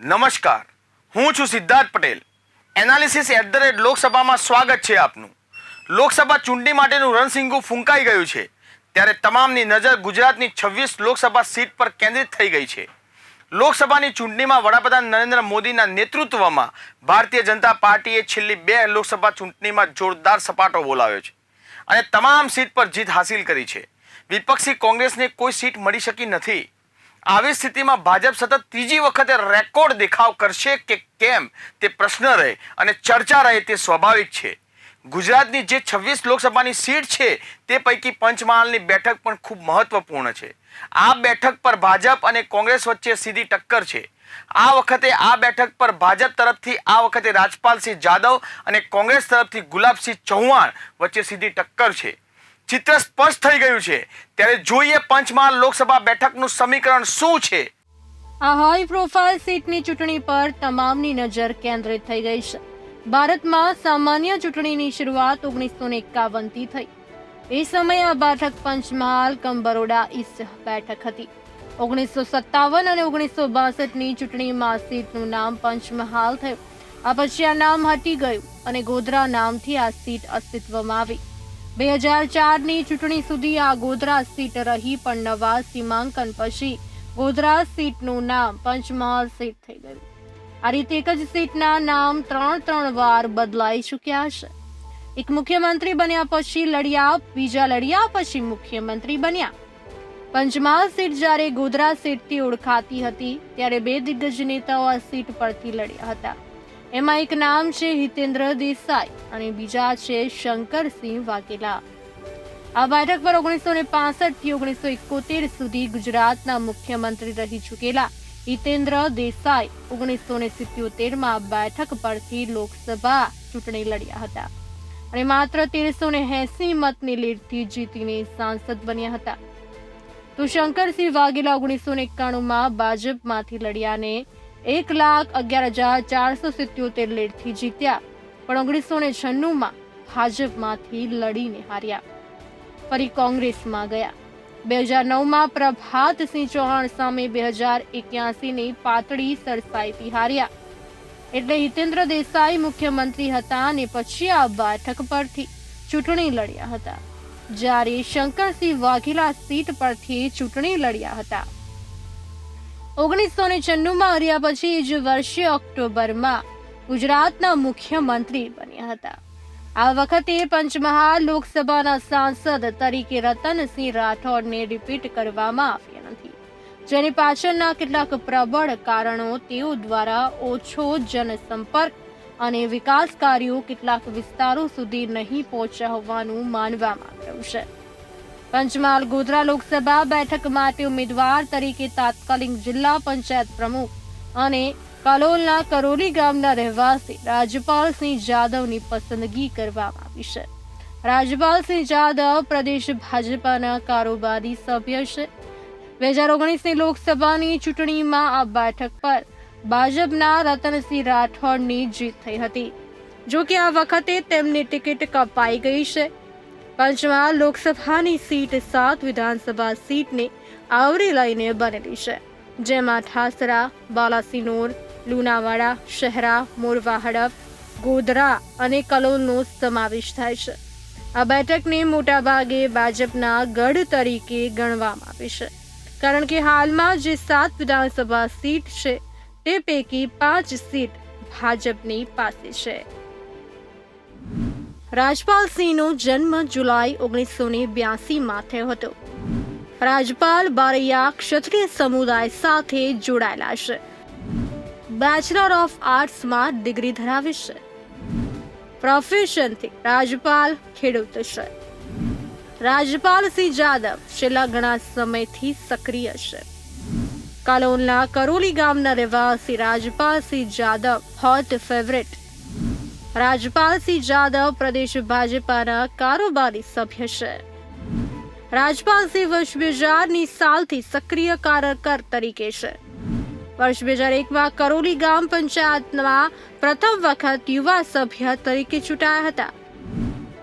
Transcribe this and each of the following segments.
નમસ્કાર. હું છું Siddharth Patel. Analysis at the rate લોકસભામાં સ્વાગત છે આપનું. લોકસભા ચૂંટણી માટેનું રણસિંગુ ફૂંકાઈ ગયું છે. ત્યારે તમામની નજર ગુજરાતની છવ્વીસ લોકસભા સીટ પર કેન્દ્રિત થઈ ગઈ છે. લોકસભાની ચૂંટણીમાં વડાપ્રધાન નરેન્દ્ર મોદીના નેતૃત્વમાં ભારતીય જનતા પાર્ટીએ છેલ્લી બે લોકસભા ચૂંટણીમાં જોરદાર સપાટો બોલાવ્યો છે. અને તમામ સીટ પર જીત હાંસિલ કરી છે. વિપક્ષી કોંગ્રેસને કોઈ સીટ મળી શકી નથી. આવી સ્થિતિમાં ભાજપ સતત ત્રીજી વખતે રેકોર્ડ દેખાવ કરશે કે કેમ તે પ્રશ્ન રહે અને ચર્ચા રહે તે સ્વાભાવિક છે. ગુજરાતની જે છવ્વીસ લોકસભાની સીટ છે તે પૈકી પંચમહાલની બેઠક પણ ખૂબ મહત્વપૂર્ણ છે. આ બેઠક પર ભાજપ અને કોંગ્રેસ વચ્ચે સીધી ટક્કર છે. આ વખતે આ બેઠક પર ભાજપ તરફથી, આ વખતે રાજપાલસિંહ જાદવ અને કોંગ્રેસ તરફથી ગુલાબસિંહ ચૌહાણ વચ્ચે સીધી ટક્કર છે. ચિત્ર સ્પષ્ટ થઈ ગયું છે. ત્યારે જોઈએ પંચમહાલ લોકસભા બેઠકનું સમીકરણ શું છે? આ હાઈ પ્રોફાઇલ સીટની ચૂંટણી પર તમામની નજર કેન્દ્રિત થઈ ગઈ છે. ભારતમાં સામાન્ય ચૂંટણીની શરૂઆત ઓગણીસો ને એકાવનથી થઈ. એ સમયે આ બેઠક પંચમહાલ કમ બરોડા ઈસ્ટ બેઠક હતી. ઓગણીસો સત્તાવન અને ઓગણીસો બાસઠની ચૂંટણીમાં સીટનું નામ પંચમહાલ થયું. આ પછી આ નામ હટી ગયું અને ગોધરા નામથી આ સીટ અસ્તિત્વમાં આવી. બે હજાર ચારની ચૂંટણી સુધી આ ગોધરા સીટ રહી, પણ નવા સીમાંકન પછી ગોધરા સીટનું નામ પંચમહાલ સીટ થઈ ગયું. આ રીતે એક જ સીટના નામ ત્રણ ત્રણ વાર બદલાઈ ચૂક્યા છે. એક મુખ્યમંત્રી બન્યા પછી લડ્યા, બીજા લડ્યા, પછી મુખ્યમંત્રી બન્યા. પંચમહાલ સીટ જ્યારે ગોધરા સીટથી ઓળખાતી હતી, ત્યારે બે દિગ્ગજ નેતાઓ આ સીટ પરથી લડ્યા હતા. એમાં એક નામ છે હિતેન્દ્ર દેસાઈ અને બીજા છે શંકરસિંહ વાઘેલા. આ બેઠક પર ઓગણીસો ને થી ઓગણીસો એકોતેર સુધી ગુજરાતના મુખ્યમંત્રી રહી ચૂકેલા હિતેન્દ્ર દેસાઈ ઓગણીસો ને સિત્યોતેરમાં બેઠક પરથી લોકસભા ચૂંટણી લડ્યા હતા. અને માત્ર તેરસો ને એસી મતની લીડથી જીતીને સાંસદ બન્યા હતા. તો શંકરસિંહ વાઘેલા ઓગણીસો ને એકાણુંમાં ભાજપમાંથી લડ્યાને એક લાખ અગિયાર હજાર ચારસો સિત્યોતેર લીડથી જીત્યા, પણ ઓગણીસો ને છન્નુંમાં ભાજપમાંથી લડીને હાર્યા. ફરી કોંગ્રેસમાં ગયા. બે હજાર નવમાં પ્રભાતસિંહ ચૌહાણ સામે બે હજાર એક્યાસીની પાતળી સરસાઈથી હાર્યા. એટલે હિતેન્દ્ર દેસાઈ મુખ્યમંત્રી હતા અને પછી આ બેઠક પરથી ચૂંટણી લડ્યા હતા. જ્યારે શંકરસિંહ વાઘેલા સીટ પરથી ચૂંટણી લડ્યા હતા. ઓગણીસો ને છન્નુંમાં હર્યા પછી જ વર્ષે ઓક્ટોબરમાં ગુજરાતના મુખ્યમંત્રી બન્યા હતા. આ વખતે પંચમહાલ લોકસભાના સાંસદ તરીકે રતનસિંહ રાઠોડને રિપીટ કરવામાં આવ્યા નથી. જેની પાછળના કેટલાક પ્રબળ કારણો તેઓ દ્વારા ઓછો જનસંપર્ક અને વિકાસ કાર્યો કેટલાક વિસ્તારો સુધી નહીં પહોંચ્યા માનવામાં આવ્યું છે. પંચમહાલ ગોધરા લોકસભા બેઠક માટે ઉમેદવાર તરીકે તાત્કાલિક જિલ્લા પંચાયત પ્રમુખ અને કલોલના કરોલી ગામના રહેવાસી રાજપાલસિંહ જાદવની પસંદગી કરવામાં આવી છે. રાજપાલસિંહ જાદવ પ્રદેશ ભાજપાના કારોબારી સભ્ય છે. બે હજાર ઓગણીસની લોકસભાની ચૂંટણીમાં આ બેઠક પર ભાજપના રતનસિંહ રાઠોડની જીત થઈ હતી. જો કે આ વખતે તેમની ટિકિટ કપાઈ ગઈ છે. પંચમહાલ લોકસભાની સીટ સાત વિધાનસભા સીટને આવરી લઈને બનેલી છે, જેમાં ઠાસરા, બાલાસિનોર, લુણાવાડા, શહેરા, મોરવા હડપ ગોધરા અને કલોલનો સમાવેશ થાય છે. આ બેઠકને મોટાભાગે ભાજપના ગઢ તરીકે ગણવામાં આવે છે, કારણ કે હાલમાં જે સાત વિધાનસભા સીટ છે, તે પૈકી પાંચ સીટ ભાજપની પાસે છે. રાજપાલસિંહનો જન્મ જુલાઈ ઓગણીસો ને બ્યાસીમાં થયો હતો. રાજપાલ બારૈયા ક્ષત્રિય સમુદાય સાથે જોડાયેલા છે. બેચલર ઓફ આર્ટ્સમાં ડિગ્રી ધરાવે છે. પ્રોફેશનથી રાજપાલ ખેડૂત છે. રાજપાલસિંહ જાદવ છેલ્લા ઘણા સમયથી સક્રિય છે. કલોલના કરોલી ગામના રહેવાસી રાજપાલસિંહ જાદવ હોટ ફેવરેટ રાજપાલસિંહ જાદવ પ્રદેશ ભાજપાના કારોબારી સભ્ય છે. રાજપાલસિંહ વર્ષ બે હજારની સાલથી સક્રિય કાર્યકર તરીકે છે. વર્ષ બે હજાર એકમાં કરોલી ગામ પંચાયતમાં પ્રથમ વખત યુવા સભ્ય તરીકે ચૂંટાયા હતા.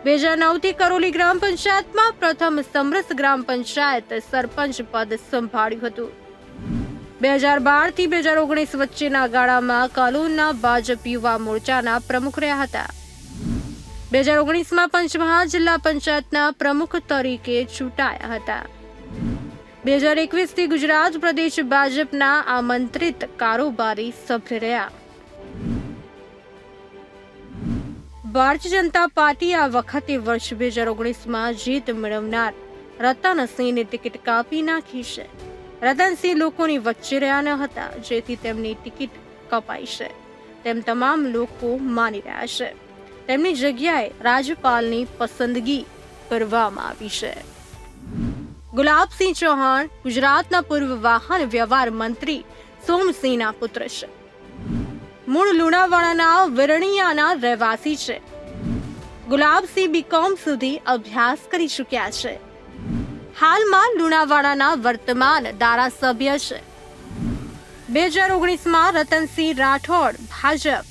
બે હજાર નવથી કરોલી ગ્રામ પંચાયતમાં પ્રથમ સમરસ ગ્રામ પંચાયત સરપંચ પદ સંભાળ્યું હતું. બે હજાર બારથી બે હજાર ઓગણીસ વચ્ચેના ગાળામાં કાલોલના ભાજપ યુવા મોરચાના પ્રમુખ રહ્યા હતા. બે હજાર ઓગણીસમાં પંચમહાલ જિલ્લા પંચાયતના પ્રમુખ તરીકે ચૂંટાયા હતા. બે હજાર એકવીસથી ગુજરાત પ્રદેશ ભાજપના આમંત્રિત કારોબારી સભ્ય રહ્યા. ભારતીય જનતા પાર્ટી આ વખતે વર્ષ બે હજાર ઓગણીસમાં જીત મેળવનાર રતનસિંહની ટિકિટ કાપી નાખી છે. રતનસિંહ લોકોની વચ્ચે રહ્યા ન હતા, જેથી તેમની ટિકિટ કપાઈ છે. તેમ તમામ લોકો માની રહ્યા છે. તેમની જગ્યાએ રાજ્યપાલની પસંદગી કરવામાં આવી છે. ગુલાબસિંહ ચૌહાણ, ગુજરાતના પૂર્વ વાહન વ્યવહાર મંત્રી સોમસિંહના પુત્ર છે. મૂળ લુણાવાડાના વિરણિયાના રહેવાસી છે. ગુલાબસિંહ બીકોમ સુધી અભ્યાસ કરી ચૂક્યા છે. હાલમાં લુણાવાડાના વર્તમાન ધારાસભ્ય છે. બે હજાર ઓગણીસમાં રતનસિંહ રાઠોડ, ભાજપ.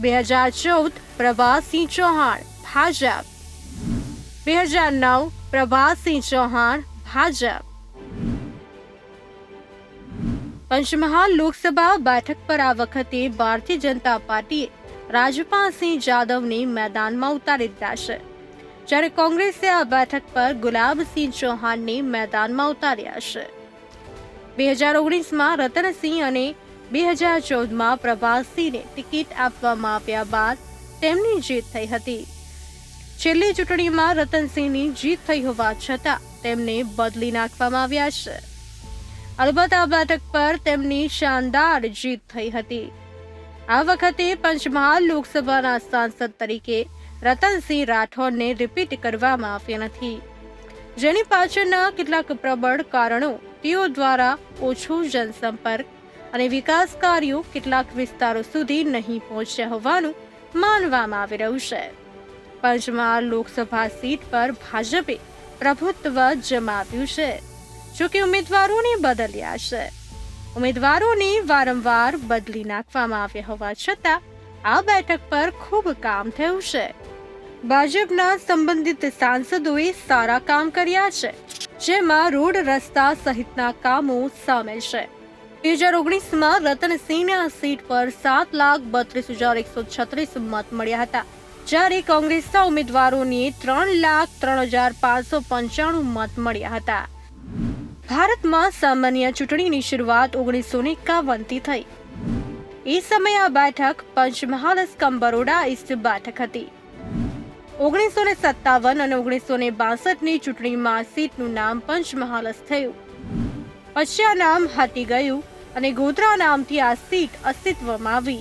બે હજાર ચૌદ, પ્રભાસિંહ ચૌહાણ, ભાજપ. બે હજાર નવ, પ્રભાસિંહ ચૌહાણ, ભાજપ. પંચમહાલ લોકસભા બેઠક પર આ વખતે ભારતીય જનતા પાર્ટીએ રાજપાલસિંહ જાદવને મેદાનમાં ઉતારી દીધા છે. જ્યારે કોંગ્રેસે આ બેઠક પર ગુલાબસિંહ ચૌહાણને મેદાનમાં ઉતાર્યા છે. બે હજાર ઓગણીસમાં રતનસિંહ અને બે હજાર ચૌદમાં પ્રભાસિંહને ટિકિટ આપવામાં આવ્યા બાદ તેમની જીત થઈ હતી. છેલ્લી ચૂંટણીમાં રતનસિંહની જીત થઈ હોવા છતાં તેમને બદલી નાખવામાં આવ્યા છે. અલબત્ત આ બેઠક પર તેમની શાનદાર જીત થઈ હતી. આ વખતે પંચમહાલ લોકસભાના સાંસદ તરીકે રતનસિંહ રાઠોડને રિપીટ કરવામાં આવ્યા નથી. જેની પાછળના કેટલાક પ્રબળ કારણો તેઓ દ્વારા ઓછો જનસંપર્ક અને વિકાસ કાર્યો કેટલાક વિસ્તારો સુધી નહીં પહોંચ્યા હોવાનું માનવામાં આવી રહ્યું છે. પંચમહાલ લોકસભા સીટ પર ભાજપે પ્રભુત્વ જમાવ્યું છે જોકે ઉમેદવારોને બદલ્યા છે. ઉમેદવારોને વારંવાર બદલી નાખવામાં આવ્યા હોવા છતાં આ બેઠક પર ખૂબ કામ થયું છે. ભાજપના સંબંધિત સાંસદોએ સારા કામ કર્યા છે, જેમાં રોડ રસ્તા સહિતના કામો સામેલ છે. બે હજાર ઓગણીસમાં રતનસિંહને આ સીટ પર સાત લાખ બત્રીસ હજાર એકસો છત્રીસ મત મળ્યા હતા, જ્યારે કોંગ્રેસના ઉમેદવારોને ત્રણ લાખ ત્રણ હજાર પાંચસો પંચાણું મત મળ્યા હતા. ભારતમાં સામાન્ય ચૂંટણીની શરૂઆત ઓગણીસો એકાવનથી થઈ. એ સમયે આ બેઠક પંચમહાલ સ્કમ બરોડા ઈસ્ટ બેઠક હતી ઓગણીસો ને સત્તાવન અને ઓગણીસો ને બાસઠની ચૂંટણીમાં સીટનું નામ પંચમહાલ થયું પછી આ નામ હટી ગયું અને ગોધરા નામથી આ સીટ અસ્તિત્વમાં આવી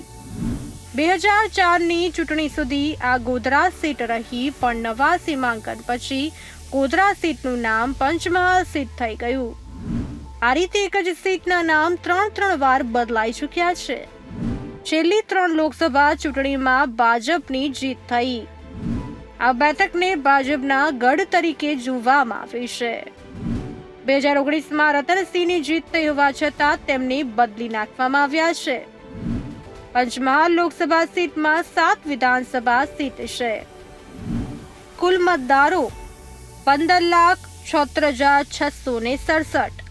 બે હજાર ચારની ચૂંટણી સુધી આ ગોધરા સીટ રહી પણ નવા સીમાંકન પછી ગોધરા સીટનું નામ પંચમહાલ સીટ થઈ ગયું આ રીતે એક જ સીટના નામ ત્રણ ત્રણ વાર બદલાઈ ચૂક્યા છે છેલ્લી ત્રણ લોકસભા ચૂંટણીમાં ભાજપની જીત થઈ. આ બેઠકને ભાજપના ગઢ તરીકે જોવામાં આવી છે. બે હજાર ઓગણીસમાં રતનસિંહની જીત થઈ હોવા છતાં તેમને બદલી નાખવામાં આવ્યા છે. પંચમહાલ લોકસભા સીટમાં સાત વિધાનસભા સીટ છે. કુલ મતદારો પંદર લાખ છોતેર હજાર છસો ને સડસઠ.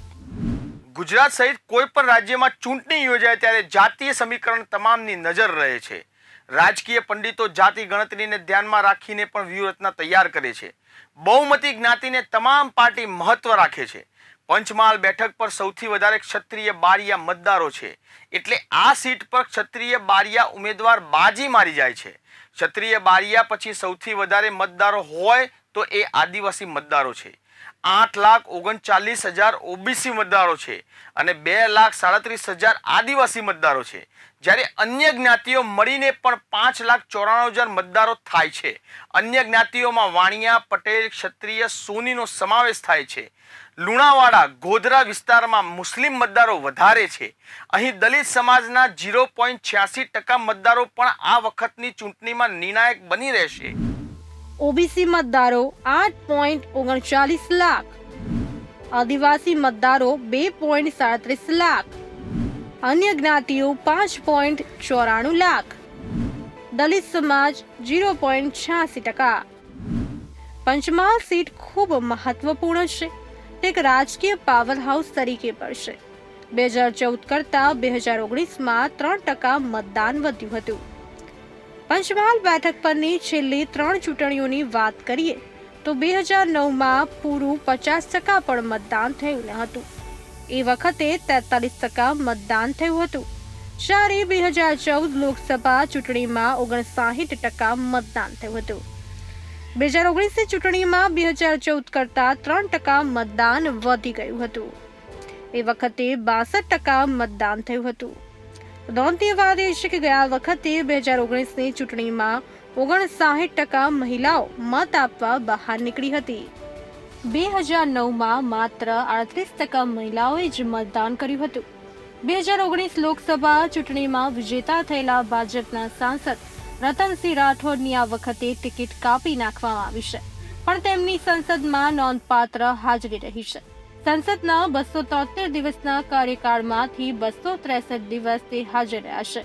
ગુજરાત સહિત કોઈ પણ રાજ્યમાં ચૂંટણી યોજાય ત્યારે જાતીય સમીકરણ તમામની નજર રહે છે. રાજકીય પંડિતો જાતિ ગણતરીને ધ્યાનમાં રાખીને પણ વ્યૂહરચના તૈયાર કરે છે. બહુમતી જ્ઞાતિને તમામ પાર્ટી મહત્વ રાખે છે. પંચમહાલ બેઠક પર સૌથી વધારે ક્ષત્રિય બારિયા મતદારો છે. એટલે આ સીટ પર ક્ષત્રિય બારિયા ઉમેદવાર બાજી મારી જાય છે. ક્ષત્રિય બારિયા પછી સૌથી વધારે મતદારો હોય તો એ આદિવાસી મતદારો છે. આઠ લાખ ઓગણચાલીસ હજાર ઓબીસી મતદારો છે અને બે લાખ સાડત્રીસ હજાર આદિવાસી મતદારો છે. જ્યારે અન્ય જ્ઞાતિઓ મળીને પણ પાંચ લાખ ચોરાણું હજાર મતદારો થાય છે. અન્ય જ્ઞાતિઓમાં વાણિયા, પટેલ, ક્ષત્રિય, સોનીનો સમાવેશ થાય છે. લુણાવાડા, ગોધરા વિસ્તારમાં મુસ્લિમ મતદારો વધારે છે. અહીં દલિત સમાજના ઝીરો પોઈન્ટ છ્યાસી ટકા મતદારો પણ આ વખતની ચૂંટણીમાં નિર્ણાયક બની રહેશે. ઓબીસી મતદારો આઠ પોઈન્ટ ઓગણચાલીસ લાખ. આદિવાસી મતદારો બે પોઈન્ટ સાડત્રીસ લાખ. અન્ય જ્ઞાતિઓ પાંચ પોઈન્ટ ચોરાણું લાખ. દલિત સમાજ ઝીરો પોઈન્ટ છ્યાસી ટકા. પંચમહાલ સીટ ખૂબ મહત્વપૂર્ણ છે. એક રાજકીય પાવર હાઉસ તરીકે પણ છે બે હજાર ચૌદ કરતાં બે હજાર ઓગણીસમાં ત્રણ ટકા મતદાન વધ્યું હતું. પંચમહાલ બેઠક પરની છેલ્લી ત્રણ ચૂંટણીઓની વાત કરીએ, તો બે હજાર નવમાં પૂરું પચાસ ટકા પણ મતદાન થયું ન હતું. એ વખતે તેતાલીસ ટકા મતદાન થયું હતું. જ્યારે બે હજાર ચૌદ લોકસભા ચૂંટણીમાં ઓગણસાઠ ટકા મતદાન થયું હતું. બે હજાર ઓગણીસની ચૂંટણીમાં બે હજાર ચૌદ કરતાં ત્રણ ટકા મતદાન વધી ગયું હતું. એ વખતે બાસઠ ટકા મતદાન થયું હતું. નોંધનીય વાત એ છે કે ગયા વખતે બે હજાર ઓગણીસની ચૂંટણીમાં ઓગણસાઠ ટકા મહિલાઓ મત આપવા બહાર નીકળી હતી. બે હજાર નવમાં માત્ર આડત્રીસ ટકા મહિલાઓએ જ મતદાન કર્યું હતું. બે હજાર ઓગણીસ લોકસભા ચૂંટણીમાં વિજેતા થયેલા ભાજપના સાંસદ રતનસિંહ રાઠોડની આ વખતે ટિકિટ કાપી નાખવામાં આવી છે. પણ તેમની સંસદમાં નોંધપાત્ર હાજરી રહી છે. સંસદના બસો તોતેર દિવસના કાર્યકાળમાંથી બસો ત્રેસઠ દિવસ તે હાજર રહ્યા છે.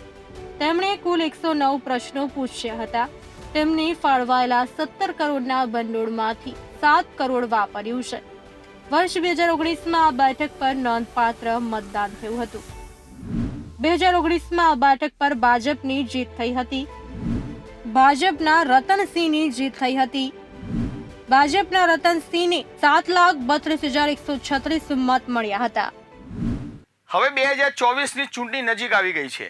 તેમણે કુલ એકસો નવ પ્રશ્નો પૂછ્યા હતા. તેમને ફાળવાયેલા સત્તર કરોડના ભંડોળમાંથી સાત કરોડ વાપર્યું છે. વર્ષ બે હજાર ઓગણીસમાં આ બેઠક પર નોંધપાત્ર મતદાન થયું હતું. બે હજાર ઓગણીસમાં આ બેઠક પર ભાજપની જીત થઈ હતી. ભાજપના રતનસિંહની જીત થઈ હતી. ભાજપના રતનસિંહને સાત લાખ બત્રીસ હજાર એકસો છત્રીસ મત મળ્યા હતા. હવે બે હજાર ચોવીસની ચૂંટણી નજીક આવી ગઈ છે.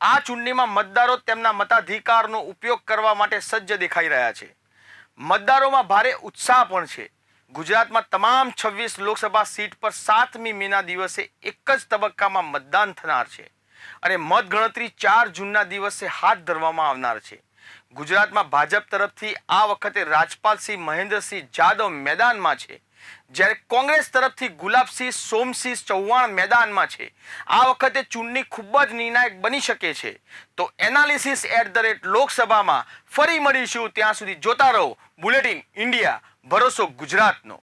આ ચૂંટણીમાં મતદારો તેમના મતાધિકારનો ઉપયોગ કરવા માટે સજ્જ દેખાઈ રહ્યા છે. મતદારોમાં ભારે ઉત્સાહ પણ છે. ગુજરાતમાં તમામ છવ્વીસ લોકસભા સીટ પર સાતમી મેના દિવસે એક જ તબક્કામાં મતદાન થનાર છે. અને મતગણતરી ચાર જૂનના દિવસે હાથ ધરવામાં આવનાર છે. ગુજરાતમાં ભાજપ તરફથી આ વખતે રાજપાલસિંહ મહેન્દ્રસિંહ જાદવ મેદાનમાં છે. જ્યારે કોંગ્રેસ તરફથી ગુલાબસિંહ, સોમસિંહ ચૌહાણ મેદાનમાં છે. આ વખતે ચૂંટણી ખૂબ જ નિર્ણાયક બની શકે છે. તો એનાલિસિસ એટ ધ રેટ લોકસભામાં ફરી મળીશું. ત્યાં સુધી જોતા રહો. બુલેટિન ઇન્ડિયા, ભરોસો ગુજરાતનો.